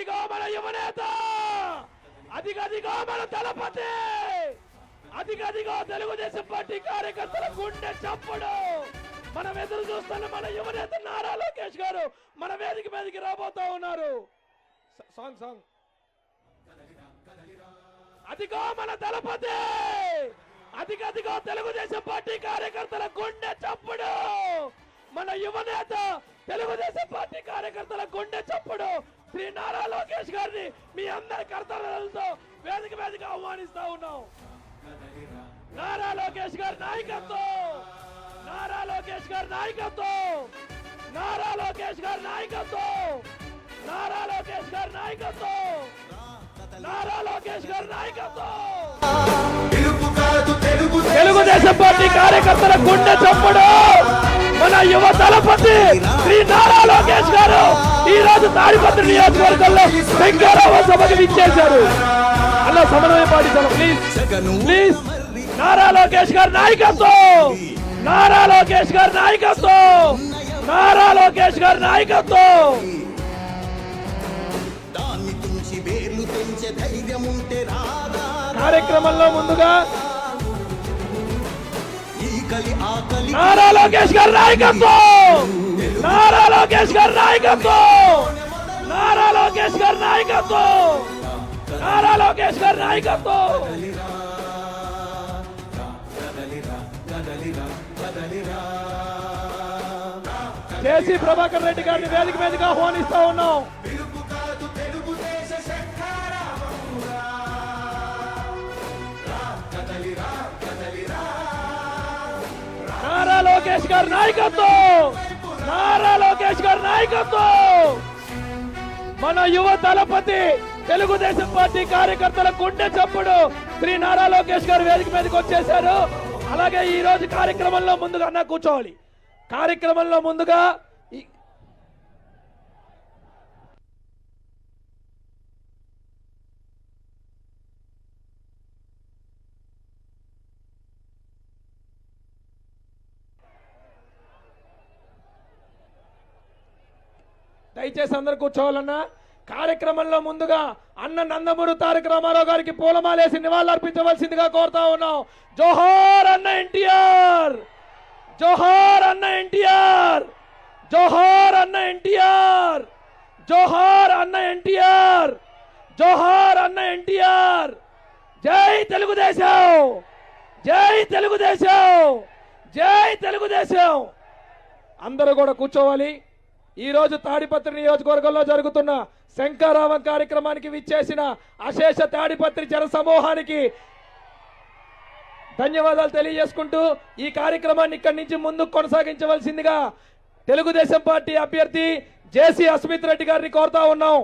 అదిగో మన యువనేత! అదిగదిగో మన దళపతి! అదిగదిగో తెలుగుదేశం పార్టీ కార్యకర్తల గుండె చప్పుడు! మనం ఎదురు చూస్తున్న మన యువనేత నారా లోకేష్ గారు మన వేదిక మీదకి రాబోతా ఉన్నారు. Song song. అదిగో మన దళపతి! అదిగదిగో తెలుగుదేశం పార్టీ కార్యకర్తల గుండె చప్పుడు! మన యువనేత తెలుగుదేశం పార్టీ కార్యకర్తల గుండె చప్పుడు! శ్రీ నారా లోకేష్ గారిని మీ అందరి కర్తవ్యాలతో వేదిక వేదిక ఆహ్వానిస్తా ఉన్నాం. నారా లోకేష్ గారి నాయకత్వం! నారా లోకేష్ గారి నాయకత్వం! నారా లోకేష్ గారి నాయకత్వం! నారా లోకేష్ గారి నాయకత్వం! నారా లోకేష్ గారి నాయకత్వం! తెలుగుదేశం పార్టీ కార్యకర్తల గుండె చప్పుడు! మన యువ తలపతి శ్రీ నారా ఈ రోజు తాడిపత్రి నియోజకవర్గంలో శంకరావ సభకు విచ్చేశారు. అలా సమన్వయం పాటించాలి ప్లీజ్ ప్లీజ్ నారా లోకేష్ గారి నాయకత్వం. నారా లోకేష్ గారి నాయకత్వం. నారా లోకేష్ గారి నాయకత్వం. కార్యక్రమంలో ముందుగా నారా లోకేష్ గారి నాయకత్వం. నారా లోకేష్ గారి నాయకత్వం. లోకేష్ గారి నాయకత్వం! నారా లోకేష్ గారి నాయకత్వం! కేసీ ప్రభాకర్ రెడ్డి గారిని వేదిక మీదకి ఆహ్వానిస్తా ఉన్నాం. నారా లోకేష్ గారి నాయకత్వం! నారా లోకేష్ గారి నాయకత్వం! మన యువ దళపతి తెలుగుదేశం పార్టీ కార్యకర్తల గుండె చప్పుడు శ్రీ నారా లోకేష్ గారు వేదిక మీదకి వచ్చేశారు. అలాగే ఈ రోజు కార్యక్రమంలో ముందుగా అన్న కూర్చోవాలి. కార్యక్రమంలో ముందుగా ఈ- దయచేసి అందరు కూర్చోవాలన్నా. కార్యక్రమంలో ముందుగా అన్న నందమూరి తారక రామారావు గారికి పూలమాలేసి నివాళులర్పించవలసిందిగా కోరుతా ఉన్నాం. జోహార్ అన్న ఎన్టీఆర్! జోహార్ అన్న ఎన్టీఆర్! జోహార్ అన్న ఎన్టీఆర్! జోహార్ అన్న ఎన్టీఆర్! జోహార్ అన్న ఎన్టీఆర్! జై తెలుగుదేశం! జై తెలుగుదేశం! జై తెలుగుదేశం! అందరూ కూడా కూర్చోవాలి. ఈ రోజు తాడిపత్రి నియోజకవర్గంలో జరుగుతున్న శంకారావం కార్యక్రమానికి విచ్చేసిన అశేష తాడిపత్రి జన సమూహానికి ధన్యవాదాలు తెలియజేసుకుంటూ ఈ కార్యక్రమాన్ని ఇక్కడి నుంచి ముందుకు కొనసాగించవలసిందిగా తెలుగుదేశం పార్టీ అభ్యర్థి జేసీ అస్మిత్ రెడ్డి గారిని కోరుతా ఉన్నాం.